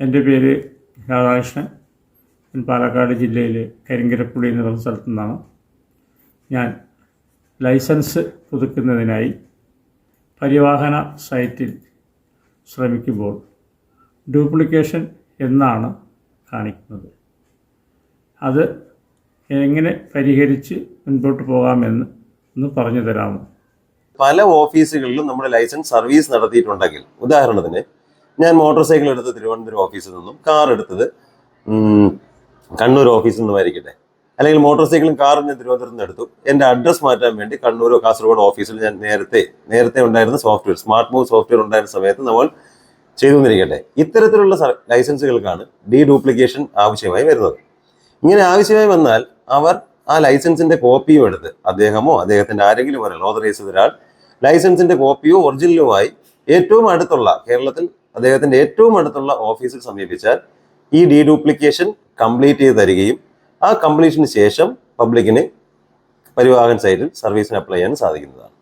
എന്റെ പേര് രാധാകൃഷ്ണൻ. ഞാൻ പാലക്കാട് ജില്ലയിലെ കരിങ്കരപ്പുള്ളി എന്ന പറഞ്ഞ സ്ഥലത്തു നിന്നാണ്. ഞാൻ ലൈസൻസ് പുതുക്കുന്നതിനായി പരിവാഹന സൈറ്റിൽ ശ്രമിക്കുമ്പോൾ ഡ്യൂപ്ലിക്കേഷൻ എന്നാണ് കാണിക്കുന്നത്. അത് എങ്ങനെ പരിഹരിച്ച് മുൻപോട്ട് പോകാമെന്ന് ഒന്ന് പറഞ്ഞു തരാമോ? പല ഓഫീസുകളിലും നമ്മുടെ ലൈസൻസ് സർവീസ് നടത്തിയിട്ടുണ്ടെങ്കിൽ ഉദാഹരണത്തിന് ഞാൻ മോട്ടോർ സൈക്കിൾ എടുത്ത് തിരുവനന്തപുരം ഓഫീസിൽ നിന്നും കാർ എടുത്തത് കണ്ണൂർ ഓഫീസിൽ നിന്നും ആയിരിക്കട്ടെ. അല്ലെങ്കിൽ മോട്ടോർ സൈക്കിളും കാറും ഞാൻ തിരുവനന്തപുരത്ത് നിന്ന് എടുത്തു. എന്റെ അഡ്രസ്സ് മാറ്റാൻ വേണ്ടി കണ്ണൂരോ കാസർഗോഡ് ഓഫീസിൽ ഞാൻ നേരത്തെ നേരത്തെ ഉണ്ടായിരുന്ന സോഫ്റ്റ്വെയർ സ്മാർട്ട് മൂവ് സോഫ്റ്റ്വെയർ ഉണ്ടായിരുന്ന സമയത്ത് നമ്മൾ ചെയ്തുകൊണ്ടിരിക്കട്ടെ. ഇത്തരത്തിലുള്ള ലൈസൻസുകൾക്കാണ് ഡീ ഡ്യൂപ്ലിക്കേഷൻ ആവശ്യമായി വരുന്നത്. ഇങ്ങനെ ആവശ്യമായി വന്നാൽ അവർ ആ ലൈസൻസിന്റെ കോപ്പിയും എടുത്ത് അദ്ദേഹമോ അദ്ദേഹത്തിന്റെ ആരെങ്കിലും ഒരാൾ ഓതറൈസ് ഒരാൾ ലൈസൻസിന്റെ കോപ്പിയോ ഒറിജിനലുമായി ഏറ്റവും അടുത്തുള്ള കേരളത്തിൽ അദ്ദേഹത്തിന്റെ ഏറ്റവും അടുത്തുള്ള ഓഫീസിൽ സമീപിച്ചാൽ ഈ ഡീ ഡ്യൂപ്ലിക്കേഷൻ കംപ്ലീറ്റ് ചെയ്ത് തരികയും ആ കംപ്ലീഷന് ശേഷം പബ്ലിക്കിന് പരിവാഹൻ സൈറ്റിൽ സർവീസിന് അപ്ലൈ ചെയ്യാൻ സാധിക്കുന്നതാണ്.